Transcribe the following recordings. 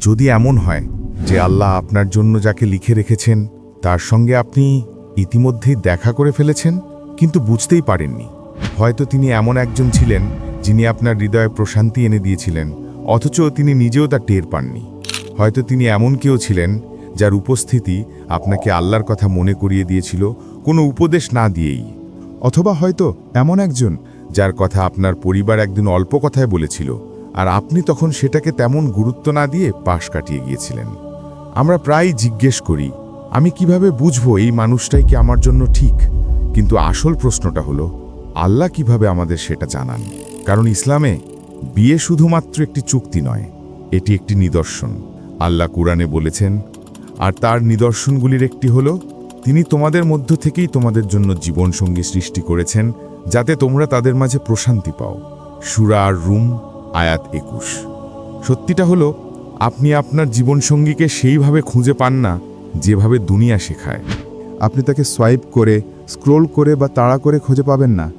যদি এমন হয় যে আল্লাহ আপনার জন্য যাকে লিখে রেখেছেন, তার সঙ্গে আপনি ইতিমধ্যেই দেখা করে ফেলেছেন, কিন্তু বুঝতেই পারেননি। হয়তো তিনি এমন একজন ছিলেন যিনি আপনার হৃদয়ে প্রশান্তি এনে দিয়েছিলেন, অথচ তিনি নিজেও তা টের পাননি। হয়তো তিনি এমন কেউ ছিলেন যার উপস্থিতি আপনাকে আল্লাহর কথা মনে করিয়ে দিয়েছিল, কোনো উপদেশ না দিয়েই। অথবা হয়তো এমন একজন যার কথা আপনার পরিবার একদিন অল্প কথায় বলেছিল আর আপনি তখন সেটাকে তেমন গুরুত্ব না দিয়ে পাশ কাটিয়ে গিয়েছিলেন। আমরা প্রায় জিজ্ঞেস করি, আমি কীভাবে বুঝব এই মানুষটাই কি আমার জন্য ঠিক? কিন্তু আসল প্রশ্নটা হলো, আল্লাহ কীভাবে আমাদের সেটা জানান? কারণ ইসলামে বিয়ে শুধুমাত্র একটি চুক্তি নয়, এটি একটি নিদর্শন। আল্লাহ কুরআনে বলেছেন, আর তার নিদর্শনগুলির একটি হল, তিনি তোমাদের মধ্য থেকেই তোমাদের জন্য জীবনসঙ্গী সৃষ্টি করেছেন, যাতে তোমরা তাদের মাঝে প্রশান্তি পাও। সুরা আর রুম আয়াত একুশ। সত্যিটা হলো, আপনি আপনার জীবনসঙ্গীকে সেইভাবে খুঁজে পান না যেভাবে দুনিয়া শেখায়। আপনি তাকে সোয়াইপ করে, স্ক্রোল করে বা তাড়া করে খুঁজে পাবেন না।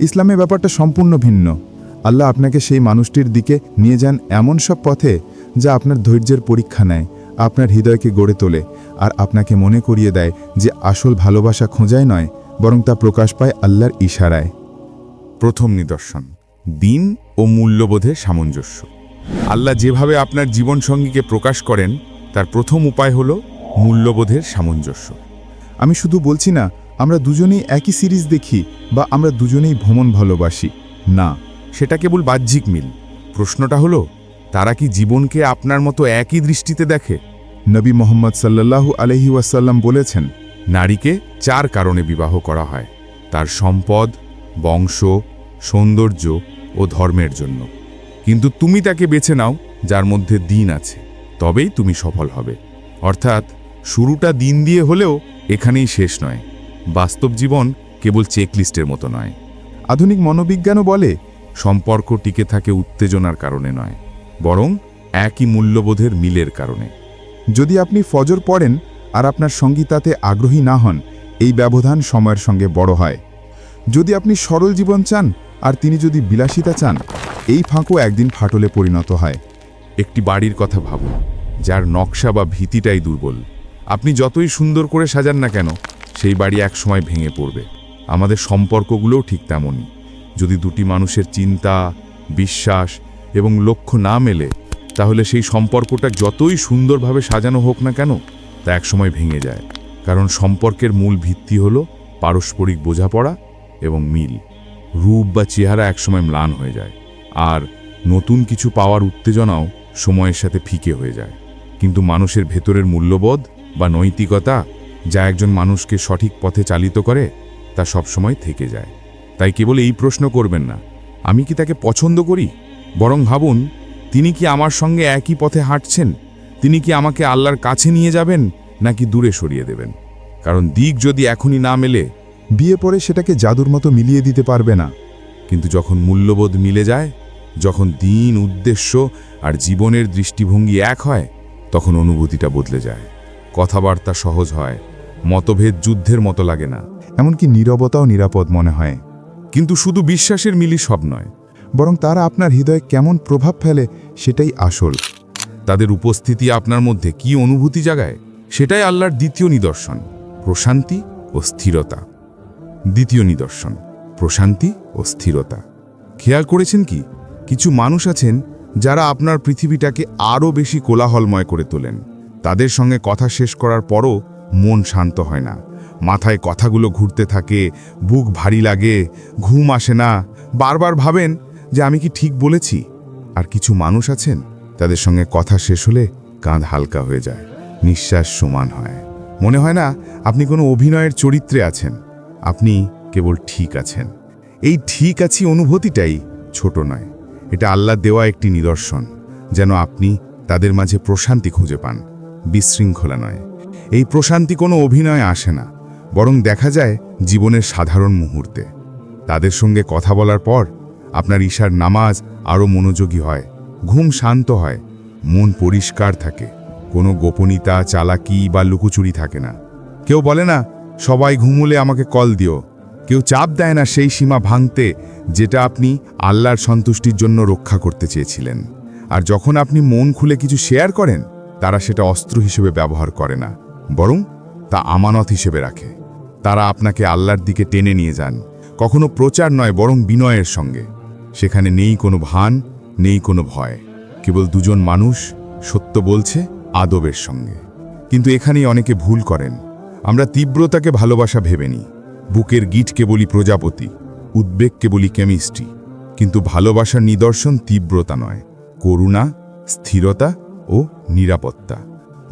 ইসলামে ব্যাপারটা সম্পূর্ণ ভিন্ন। আল্লাহ আপনাকে সেই মানুষটির দিকে নিয়ে যান এমন সব পথে যা আপনার ধৈর্যের পরীক্ষা নেয়, আপনার হৃদয়কে গড়ে তোলে আর আপনাকে মনে করিয়ে দেয় যে আসল ভালোবাসা খোঁজায় নয়, বরং তা প্রকাশ পায় আল্লাহর ইশারায়। প্রথম নিদর্শন, দিন ও মূল্যবোধের সামঞ্জস্য। আল্লাহ যেভাবে আপনার জীবনসঙ্গীকে প্রকাশ করেন, তার প্রথম উপায় হল মূল্যবোধের সামঞ্জস্য। আমি শুধু বলছি না, আমরা দুজনেই একই সিরিজ দেখি বা আমরা দুজনেই ভ্রমণ ভালোবাসি। না, সেটা কেবল বাহ্যিক মিল। প্রশ্নটা হলো, তারা কি জীবনকে আপনার মতো একই দৃষ্টিতে দেখে? নবী মোহাম্মদ সাল্লাল্লাহু আলহি ওয়াসাল্লাম বলেছেন, নারীকে চার কারণে বিবাহ করা হয়। তার সম্পদ, বংশ, সৌন্দর্য ও ধর্মের জন্য। কিন্তু তুমি তাকে বেছে নাও, যার মধ্যে দিন আছে, তবেই তুমি সফল হবে। অর্থাৎ শুরুটা দিন দিয়ে হলেও এখানেই শেষ নয়। বাস্তব জীবন কেবল চেকলিস্টের মতো নয়। আধুনিক মনোবিজ্ঞানও বলে, সম্পর্ক টিকে থাকে উত্তেজনার কারণে নয়, বরং একই মূল্যবোধের মিলের কারণে। যদি আপনি ফজর পড়েন আর আপনার সঙ্গী তাতে আগ্রহী না হন, এই ব্যবধান সময়ের সঙ্গে বড় হয়। যদি আপনি সরল জীবন চান আর তিনি যদি বিলাসিতা চান, এই ফাঁকও একদিন ফাটলে পরিণত হয়। একটি বাড়ির কথা ভাবুন, যার নকশা বা ভীতিটাই দুর্বল। আপনি যতই সুন্দর করে সাজান না কেন, সেই বাড়ি একসময় ভেঙে পড়বে। আমাদের সম্পর্কগুলোও ঠিক তেমনই। যদি দুটি মানুষের চিন্তা, বিশ্বাস এবং লক্ষ্য না মেলে, তাহলে সেই সম্পর্কটা যতই সুন্দরভাবে সাজানো হোক না কেন, তা একসময় ভেঙে যায়। কারণ সম্পর্কের মূল ভিত্তি হলো পারস্পরিক বোঝাপড়া এবং মিল। রূপ বা চেহারা একসময় ম্লান হয়ে যায়। আর নতুন কিছু পাওয়ার উত্তেজনাও সময়ের সাথে ফিকে হয়ে যায়। কিন্তু মানুষের ভেতরের মূল্যবোধ বা নৈতিকতা যা একজন মানুষকে সঠিক পথে চালিত করে, তা সবসময় থেকে যায়। তাই কেবল এই প্রশ্ন করবেন না, আমি কি তাকে পছন্দ করি? বরং ভাবুন, তিনি কি আমার সঙ্গে একই পথে হাঁটছেন? তিনি কি আমাকে আল্লাহর কাছে নিয়ে যাবেন, নাকি দূরে সরিয়ে দেবেন? কারণ দিক যদি এখনই না মেলে বিয়ে পরে সেটাকে জাদুর মতো মিলিয়ে দিতে পারবে না। কিন্তু যখন মূল্যবোধ মিলে যায়, যখন দিন, উদ্দেশ্য আর জীবনের দৃষ্টিভঙ্গি এক হয়, তখন অনুভূতিটা বদলে যায়। কথাবার্তা সহজ হয়, মতভেদ যুদ্ধের মতো লাগে না। এমনকি নীরবতাও নিরাপদ মনে হয়। কিন্তু শুধু বিশ্বাসের মিলি সব নয়, বরং তারা আপনার হৃদয়ে কেমন প্রভাব ফেলে সেটাই আসল। তাদের উপস্থিতি আপনার মধ্যে কি অনুভূতি জাগায়, সেটাই আল্লাহর দ্বিতীয় নিদর্শন, প্রশান্তি ও স্থিরতা। দ্বিতীয় নিদর্শন, প্রশান্তি ও স্থিরতা। খেয়াল করেছেন কি? কিছু মানুষ আছেন যারা আপনার পৃথিবীটাকে আরও বেশি কোলাহলময় করে তোলেন। তাদের সঙ্গে কথা শেষ করার পরও মন শান্ত হয় না। মাথায় কথাগুলো ঘুরতে থাকে, বুক ভারী লাগে, ঘুম আসে না। বারবার ভাবেন যে আমি কি ঠিক বলেছি? আর কিছু মানুষ আছেন তাদের সঙ্গে কথা শেষ হলে কাঁধ হালকা হয়ে যায়। নিঃশ্বাস সমান হয়। মনে হয় না আপনি কোনো অভিনয়ের চরিত্রে আছেন। আপনি কেবল ঠিক আছেন। এই ঠিক আছি অনুভূতিটাই ছোট নয়। এটা আল্লাহ দেওয়া একটি নিদর্শন, যেন আপনি তাদের মাঝে প্রশান্তি খুঁজে পান। বিশৃঙ্খলা নয়। এই প্রশান্তি কোনো অভিনয়ে আসে না, বরং দেখা যায় জীবনের সাধারণ মুহূর্তে। তাদের সঙ্গে কথা বলার পর আপনার ঈশার নামাজ আরও মনোযোগী হয়, ঘুম শান্ত হয়, মন পরিষ্কার থাকে। কোনো গোপনীয়তা চালাকি বা লুকোচুরি থাকে না। কেউ বলে না সবাই ঘুমুলে আমাকে কল দিও। কেউ চাপ দেয় না সেই সীমা ভাঙতে, যেটা আপনি আল্লাহর সন্তুষ্টির জন্য রক্ষা করতে চেয়েছিলেন। আর যখন আপনি মন খুলে কিছু শেয়ার করেন, তারা সেটা অস্ত্র হিসেবে ব্যবহার করে না, বরং তা আমানত হিসেবে রাখে। তারা আপনাকে আল্লাহর দিকে টেনে নিয়ে যান, কখনো প্রচার নয়, বরং বিনয়ের সঙ্গে। সেখানে নেই কোনো ভান, নেই কোনো ভয়। কেবল দুজন মানুষ সত্য বলছে আদবের সঙ্গে। কিন্তু এখানেই অনেকে ভুল করেন। আমরা তীব্রতাকে ভালোবাসা ভেবে নিই। বুকের গিটকে বলি প্রজাপতি, উদ্বেগকে বলি কেমিস্ট্রি। কিন্তু ভালোবাসার নিদর্শন তীব্রতা নয়, করুণা, স্থিরতা ও নিরাপত্তা।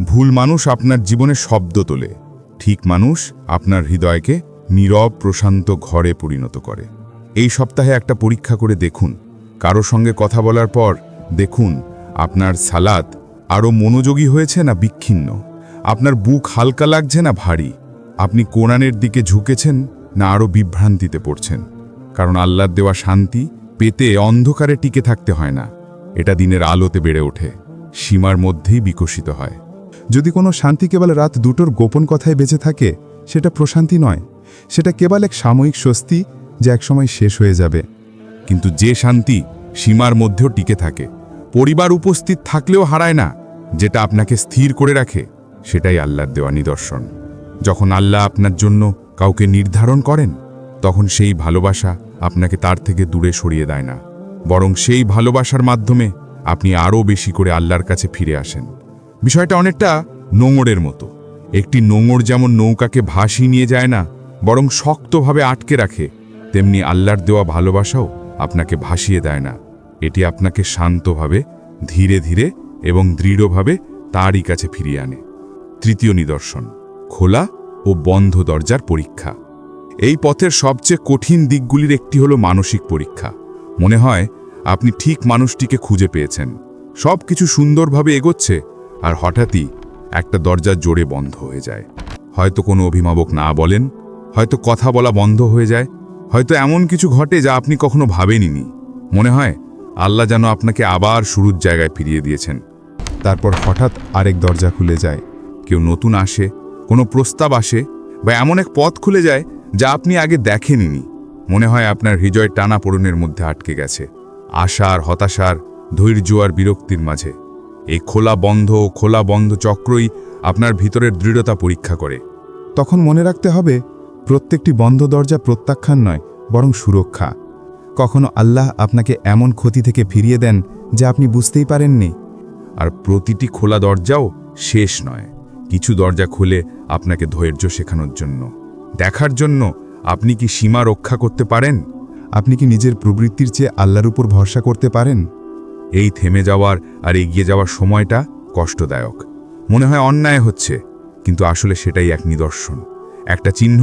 ভুল মানুষ আপনার জীবনে শব্দ তোলে, ঠিক মানুষ আপনার হৃদয়কে নীরব, প্রশান্ত ঘরে পরিণত করে। এই সপ্তাহে একটা পরীক্ষা করে দেখুন। কারও সঙ্গে কথা বলার পর দেখুন, আপনার সালাদ আরও মনোযোগী হয়েছে না বিচ্ছিন্ন। আপনার বুক হালকা লাগছে না ভারী? আপনি কোরআনের দিকে ঝুঁকেছেন না আরও বিভ্রান্তিতে পড়ছেন? কারণ আল্লাহর দেওয়া শান্তি পেতে অন্ধকারে টিকে থাকতে হয় না। এটা দিনের আলোতে বেড়ে ওঠে, সীমার মধ্যেই বিকশিত হয়। যদি কোনো শান্তি কেবল রাত দুটোর গোপন কথায় বেঁচে থাকে, সেটা প্রশান্তি নয়। সেটা কেবল এক সাময়িক স্বস্তি যা একসময় শেষ হয়ে যাবে। কিন্তু যে শান্তি সীমার মধ্যেও টিকে থাকে, পরিবার উপস্থিত থাকলেও হারায় না, যেটা আপনাকে স্থির করে রাখে। সেটাই আল্লাহর দেওয়া নিদর্শন। যখন আল্লাহ আপনার জন্য কাউকে নির্ধারণ করেন, তখন সেই ভালোবাসা আপনাকে তার থেকে দূরে সরিয়ে দেয় না। বরং সেই ভালোবাসার মাধ্যমে আপনি আরও বেশি করে আল্লাহর কাছে ফিরে আসেন। বিষয়টা অনেকটা নোঙরের মতো। একটি নোঙর যেমন নৌকাকে ভাসিয়ে নিয়ে যায় না, বরং শক্তভাবে আটকে রাখে, তেমনি আল্লাহর দেওয়া ভালোবাসাও আপনাকে ভাসিয়ে দেয় না। এটি আপনাকে শান্তভাবে, ধীরে ধীরে এবং দৃঢ়ভাবে তারই কাছে ফিরিয়ে আনে। তৃতীয় নিদর্শন, খোলা ও বন্ধ দরজার পরীক্ষা। এই পথের সবচেয়ে কঠিন দিকগুলির একটি হলো মানসিক পরীক্ষা। মনে হয়, আপনি ঠিক মানুষটিকে খুঁজে পেয়েছেন। সব কিছু সুন্দরভাবে এগোচ্ছে আর হঠাৎই একটা দরজা জোরে বন্ধ হয়ে যায়। হয়তো কোনো অভিভাবক না বলেন, হয়তো কথা বলা বন্ধ হয়ে যায়, হয়তো এমন কিছু ঘটে যা আপনি কখনো ভাবেননি মনে হয়, আল্লাহ যেন আপনাকে আবার শুরুর জায়গায় ফিরিয়ে দিয়েছেন। তারপর হঠাৎ আরেক দরজা খুলে যায়। কেউ নতুন আসে, কোনো প্রস্তাব আসে বা এমন এক পথ খুলে যায় যা আপনি আগে দেখেননি। মনে হয় আপনার হৃদয় টানা পড়নের মধ্যে আটকে গেছে, আশা আর হতাশার ধৈর্য আর বিরক্তির মাঝে। এই খোলা বন্ধ খোলা বন্ধ চক্রই আপনার ভিতরের দৃঢ়তা পরীক্ষা করে। তখন মনে রাখতে হবে, প্রত্যেকটি বন্ধ দরজা প্রত্যাখ্যান নয়, বরং সুরক্ষা। কখনো আল্লাহ আপনাকে এমন ক্ষতি থেকে ফিরিয়ে দেন যা আপনি বুঝতেই পারেননি। আর প্রতিটি খোলা দরজাও শেষ নয়। কিছু দরজা খুলে আপনাকে ধৈর্য শেখানোর জন্য। দেখার জন্য আপনি কি সীমা রক্ষা করতে পারেন? আপনি কি নিজের প্রবৃত্তির চেয়ে আল্লাহর উপর ভরসা করতে পারেন? এই থেমে যাওয়ার আর এগিয়ে যাওয়ার সময়টা কষ্টদায়ক। মনে হয় অন্যায় হচ্ছে, কিন্তু আসলে সেটাই এক নিদর্শন। একটা চিহ্ন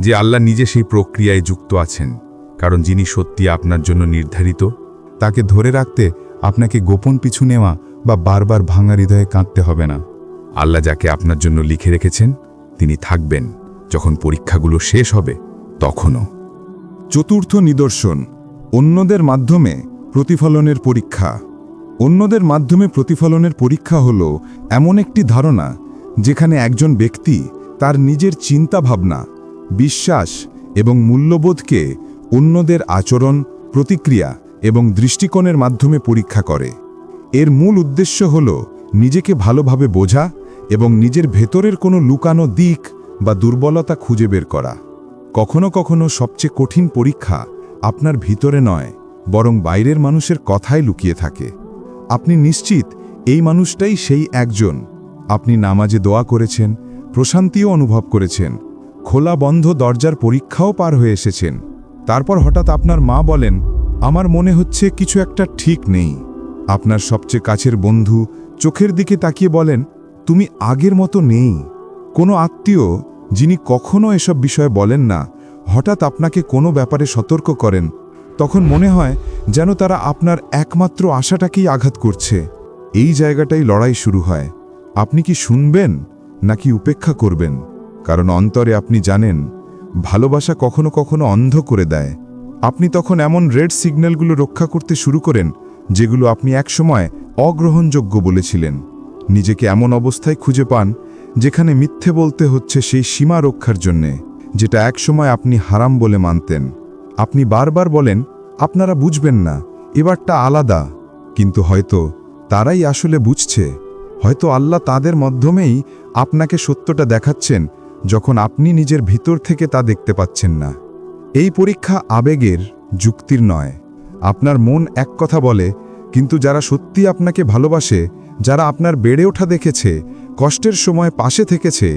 যে আল্লাহ নিজে সেই প্রক্রিয়ায় যুক্ত আছেন, কারণ যিনি সত্যি আপনার জন্য নির্ধারিত, তাকে ধরে রাখতে আপনাকে গোপন পিছু নেওয়া বা বারবার ভাঙা হৃদয়ে কাঁদতে হবে না। আল্লাহ যাকে আপনার জন্য লিখে রেখেছেন, তিনি থাকবেন। যখন পরীক্ষাগুলো শেষ হবে, তখনও। চতুর্থ নিদর্শন, অন্যদের মাধ্যমে প্রতিফলনের পরীক্ষা। অন্যদের মাধ্যমে প্রতিফলনের পরীক্ষা হল এমন একটি ধারণা, যেখানে একজন ব্যক্তি তার নিজের চিন্তা ভাবনা বিশ্বাস এবং মূল্যবোধকে অন্যদের আচরণ, প্রতিক্রিয়া এবং দৃষ্টিকোণের মাধ্যমে পরীক্ষা করে। এর মূল উদ্দেশ্য হল নিজেকে ভালোভাবে বোঝা এবং নিজের ভেতরের কোনো লুকানো দিক বা দুর্বলতা খুঁজে বের করা। কখনো কখনো সবচেয়ে কঠিন পরীক্ষা আপনার ভিতরে নয়, বরং বাইরের মানুষের কথাই লুকিয়ে থাকে। আপনি নিশ্চিত এই মানুষটাই সেই একজন। আপনি নামাজে দোয়া করেছেন, প্রশান্তিও অনুভব করেছেন, খোলা বন্ধ দরজার পরীক্ষাও পার হয়ে এসেছেন। তারপর হঠাৎ আপনার মা বলেন, আমার মনে হচ্ছে কিছু একটা ঠিক নেই। আপনার সবচেয়ে কাছের বন্ধু চোখের দিকে তাকিয়ে বলেন তুমি আগের মতো নেই। কোনো আত্মীয় যিনি কখনো এসব বিষয়ে বলেন না, হঠাৎ আপনাকে কোনো ব্যাপারে সতর্ক করেন, তখন মনে হয় যেন তারা আপনার একমাত্র আশাটাকেই আঘাত করছে। এই জায়গাটাই লড়াই শুরু হয়। আপনি কি শুনবেন নাকি উপেক্ষা করবেন? কারণ অন্তরে আপনি জানেন, ভালোবাসা কখনো কখনো অন্ধ করে দেয়। আপনি তখন এমন রেড সিগন্যালগুলো রক্ষা করতে শুরু করেন, যেগুলো আপনি একসময় অগ্রহণযোগ্য বলেছিলেন। নিজেকে এমন অবস্থায় খুঁজে পান, যেখানে মিথ্যে বলতে হচ্ছে সেই সীমা রক্ষার জন্যে, যেটা একসময় আপনি হারাম বলে মানতেন। আপনি বারবার বলেন, আপনারা বুঝবেন না, এবারটা আলাদা। কিন্তু হয়তো তারাই আসলে বুঝছে। হয়তো আল্লাহ তাদের মাধ্যমেই আপনাকে সত্যটা দেখাচ্ছেন, যখন আপনি নিজের ভিতর থেকে তা দেখতে পাচ্ছেন না। এই পরীক্ষা আবেগের, যুক্তির নয়। আপনার মন এক কথা বলে, কিন্তু যারা সত্যি আপনাকে ভালোবাসে যারা আপনার বেড়ে ওঠা দেখেছে, কষ্টের সময় পাশে থেকেছে,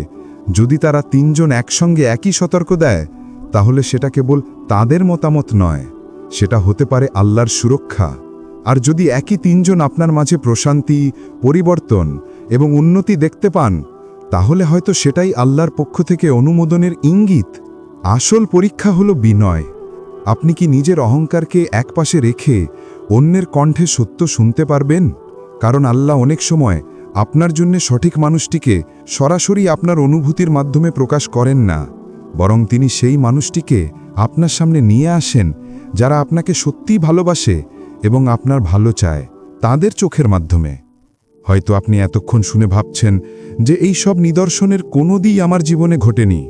যদি তারা তিনজন একসঙ্গে একই সতর্ক দেয়, তাহলে সেটা কেবল তাদের মতামত নয়, সেটা হতে পারে আল্লাহর সুরক্ষা। আর যদি একই তিনজন আপনার মাঝে প্রশান্তি, পরিবর্তন এবং উন্নতি দেখতে পান, তাহলে হয়তো সেটাই আল্লাহর পক্ষ থেকে অনুমোদনের ইঙ্গিত। আসল পরীক্ষা হলো বিনয়। আপনি কি নিজের অহংকারকে একপাশে রেখে অন্যের কণ্ঠে সত্য শুনতে পারবেন? কারণ আল্লাহ অনেক সময় আপনার জন্য সঠিক মানুষটিকে সরাসরি আপনার অনুভূতির মাধ্যমে প্রকাশ করেন না। বরং তিনি সেই মানুষটিকে আপনার সামনে নিয়ে আসেন, যারা আপনাকে সত্যিই ভালোবাসে এবং আপনার ভালো চায়, তাদের চোখের মাধ্যমে। হয়তো আপনি এতক্ষণ শুনে ভাবছেন যে এই সব নিদর্শনের কোনো দিই আমার জীবনে ঘটেনি,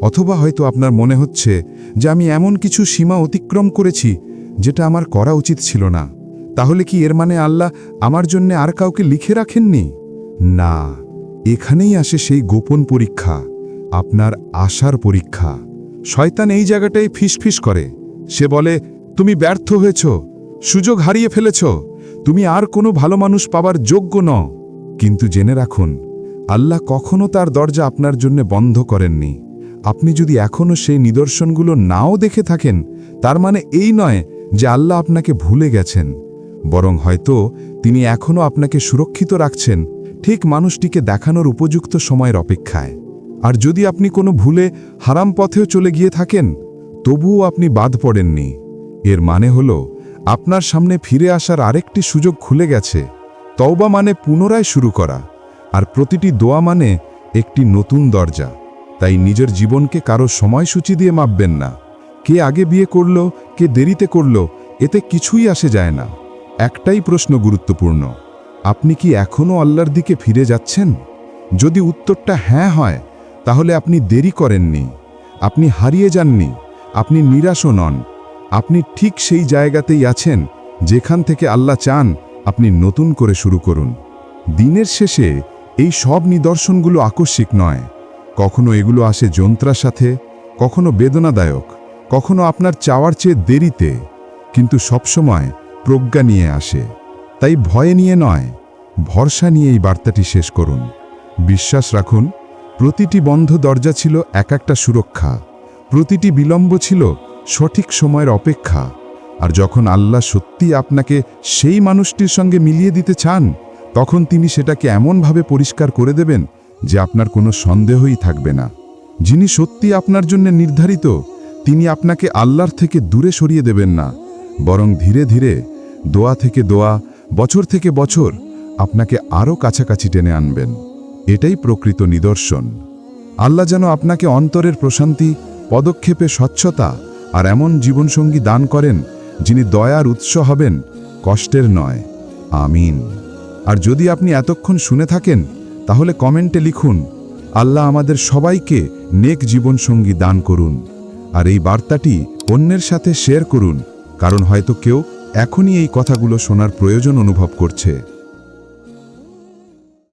অথবা হয়তো আপনার মনে হচ্ছে যে আমি এমন কিছু সীমা অতিক্রম করেছি যেটা আমার করা উচিত ছিল না। তাহলে কি এর মানে আল্লাহ আমার জন্য আর কাউকে লিখে রাখেননি? না, এখানেই আসে সেই গোপন পরীক্ষা, আপনার আশার পরীক্ষা। শয়তান এই জায়গাটাই ফিসফিস করে। সে বলে, তুমি ব্যর্থ হয়েছ, সুযোগ হারিয়ে ফেলেছ, তুমি আর কোনো ভালো মানুষ পাবার যোগ্য ন কিন্তু জেনে রাখুন, আল্লাহ কখনো তার দরজা আপনার জন্য বন্ধ করেননি। আপনি যদি এখনও সেই নিদর্শনগুলো নাও দেখে থাকেন, তার মানে এই নয় যে আল্লাহ আপনাকে ভুলে গেছেন। বরং হয়তো তিনি এখনও আপনাকে সুরক্ষিত রাখছেন ঠিক মানুষটিকে দেখানোর উপযুক্ত সময়ের অপেক্ষায়। আর যদি আপনি কোনো ভুলে হারাম পথেও চলে গিয়ে থাকেন, তবুও আপনি বাদ পড়েননি। এর মানে হল, আপনার সামনে ফিরে আসার আরেকটি সুযোগ খুলে গেছে। তওবা মানে পুনরায় শুরু করা, আর প্রতিটি দোয়া মানে একটি নতুন দরজা। তাই নিজের জীবনকে কারও সময়সূচি দিয়ে মাপবেন না। কে আগে বিয়ে করল, কে দেরিতে করল, এতে কিছুই আসে যায় না। একটাই প্রশ্ন গুরুত্বপূর্ণ। আপনি কি এখনও আল্লাহর দিকে ফিরে যাচ্ছেন? যদি উত্তরটা হ্যাঁ হয়, তাহলে আপনি দেরি করেননি। আপনি হারিয়ে যাননি। আপনি নিরাশও নন। আপনি ঠিক সেই জায়গাতেই আছেন, যেখান থেকে আল্লাহ চান আপনি নতুন করে শুরু করুন। দিনের শেষে এই সব নিদর্শনগুলো আকস্মিক নয়। কখনো এগুলো আসে যন্ত্রার সাথে, কখনো বেদনাদায়ক, কখনো আপনার চাওয়ার চেয়ে দেরিতে। কিন্তু সবসময় প্রজ্ঞা নিয়ে আসে। তাই ভয়ে নিয়ে নয়, ভরসা নিয়ে এই বার্তাটি শেষ করুন। বিশ্বাস রাখুন, প্রতিটি বন্ধ দরজা ছিল এক একটা সুরক্ষা। প্রতিটি বিলম্ব ছিল সঠিক সময়ের অপেক্ষা। আর যখন আল্লাহ সত্যি আপনাকে সেই মানুষটির সঙ্গে মিলিয়ে দিতে চান, তখন তিনি সেটাকে এমনভাবে পরিষ্কার করে দেবেন যে আপনার কোনো সন্দেহই থাকবে না। যিনি সত্যি আপনার জন্য নির্ধারিত, তিনি আপনাকে আল্লাহর থেকে দূরে সরিয়ে দেবেন না। বরং ধীরে ধীরে দোয়া থেকে দোয়া, বছর থেকে বছর আপনাকে আরও কাছাকাছি টেনে আনবেন। এটাই প্রকৃত নিদর্শন। আল্লাহ যেন আপনাকে অন্তরের প্রশান্তি, পদক্ষেপে স্বচ্ছতা আর এমন জীবনসঙ্গী দান করেন যিনি দয়ার উৎস হবেন, কষ্টের নয়। আমিন। আর যদি আপনি এতক্ষণ শুনে থাকেন, তাহলে কমেন্টে লিখুন, আল্লাহ আমাদের সবাইকে নেক জীবনসঙ্গী দান করুন। আর এই বার্তাটি অন্যের সাথে শেয়ার করুন। কারণ হয়তো কেউ এখনই এই কথাগুলো শোনার প্রয়োজন অনুভব করছে।